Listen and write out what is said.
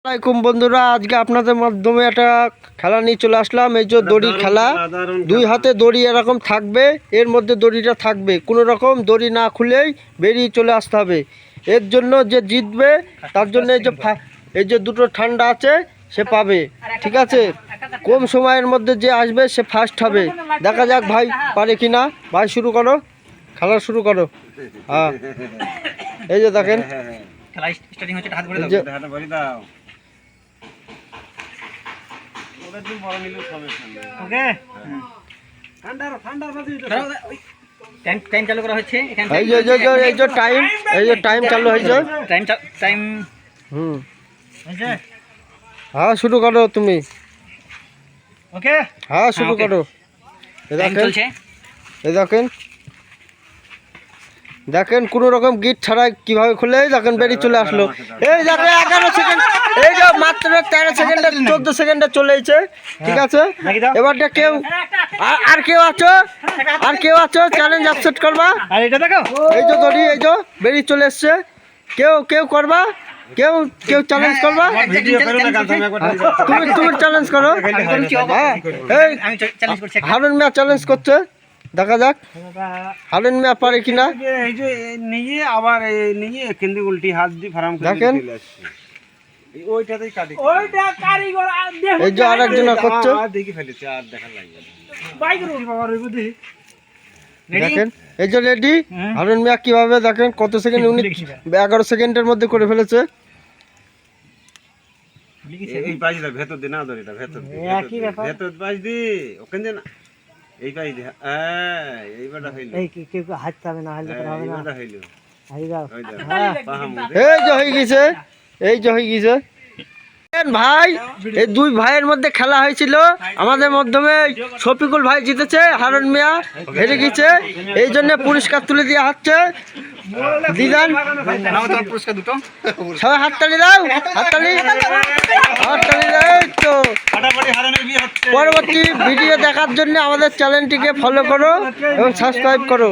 আসসালামাইকুম বন্ধুরা আজকে আপনাদের মাধ্যমে একটা খেলা নিয়ে চলে আসলাম। এই যে দড়ি খেলা দুই হাতে দড়ি এরকম থাকবে এর মধ্যে দড়িটা থাকবে। কোনো রকম দড়ি না খুলেই বেরিয়ে চলে আসতে হবে। এর জন্য যে জিতবে তার জন্য এই যে ফা- এই যে দুটো ঠান্ডা আছে সে পাবে। ঠিক আছে? কম সময়ের মধ্যে যে আসবে সে ফার্স্ট হবে। দেখা যাক ভাই পারে কি না। ভাই শুরু করো। খেলা শুরু করো। হ্যাঁ। এই যে দেখেন। খেলা স্টার্টিং হচ্ছে হাত ভরে দাও। হাতে ভরি দাও। ওকে? ঠান্ডার ঠান্ডার বাজে টাইম টাইম চালু করা হচ্ছে এই যে এই যে- যে- এই যে টাইম এই যে টাইম চালু হয়েছে। টাইম টাইম হুম। হ্যাঁ শুরু করো তুমি। ওকে? হ্যাঁ শুরু করো। এই দেখেন। চলছে। দেখেন। দেখেন কোনো রকম গিট ছাড়া কীভাবে খুলে দেখেন বেরিয়ে চলে আসলো। এই দেখেন এগারো সেকেন্ড এই যে মাত্র তেরো সেকেন্ডে চোদ্দ সেকেন্ডে চলেছে ঠিক আছে? এবারটা কেউ আর- আর কেউ আছো? আর কেউ আছো? চ্যালেঞ্জ অ্যাকসেপ্ট করবা? আর এটা দেখো। এই যে দড়ি এই যে বেরিয়ে চলে এসছে। কেউ কেউ করবা? কেউ কেউ চ্যালেঞ্জ করবা? তুমি তুমি চ্যালেঞ্জ করো। হ্যাঁ এই চ্যালেঞ্জ হারুন মিয়া চ্যালেঞ্জ করছে। দেখা যাক। হারুন মিয়া পারে কিনা? এই যে নিয়ে আবার এই নিয়ে কেন্দ্রে উল্টি হাত দিয়ে ফার্ম দেখেন। ওইটাতেই কাটি ওইটা কারিগর এই যে আরেকজনা করছে? দেখি ফেলেছে আর দেখা লাগবে না। দেখেন এই যে রেডি হারুন মিয়া কীভাবে দেখেন কত সেকেন্ড উনি এগারো সেকেন্ডের মধ্যে করে ফেলেছে। এই- এই ভেতর দি না দড়িটা ভেতর দি ভেতর পাশ দি ওখান দে না। এই পাশ দি হ্যাঁ এইবারটা হইল। এই কি কেউ হাত পাবে না হাতে হ্যাঁ, এইবারটা হইল। হাই দাও ওই দাও পাহাম এই যে হয়ে গেছে। এই যে হয়ে গেছে। ভাই, এই দুই ভাইয়ের মধ্যে খেলা হয়েছিল। আমাদের মাধ্যমে শফিকুল ভাই জিতেছে, হারুন মিয়া হেরে গেছে। এই জন্য পুরস্কার তুলে দেওয়া হচ্ছে। দিদান হাততালি দাও, হাততালি। হাততালি তো। পরবর্তী ভিডিও দেখার জন্য আমাদের চ্যানেলটিকে ফলো করো এবং সাবস্ক্রাইব করো।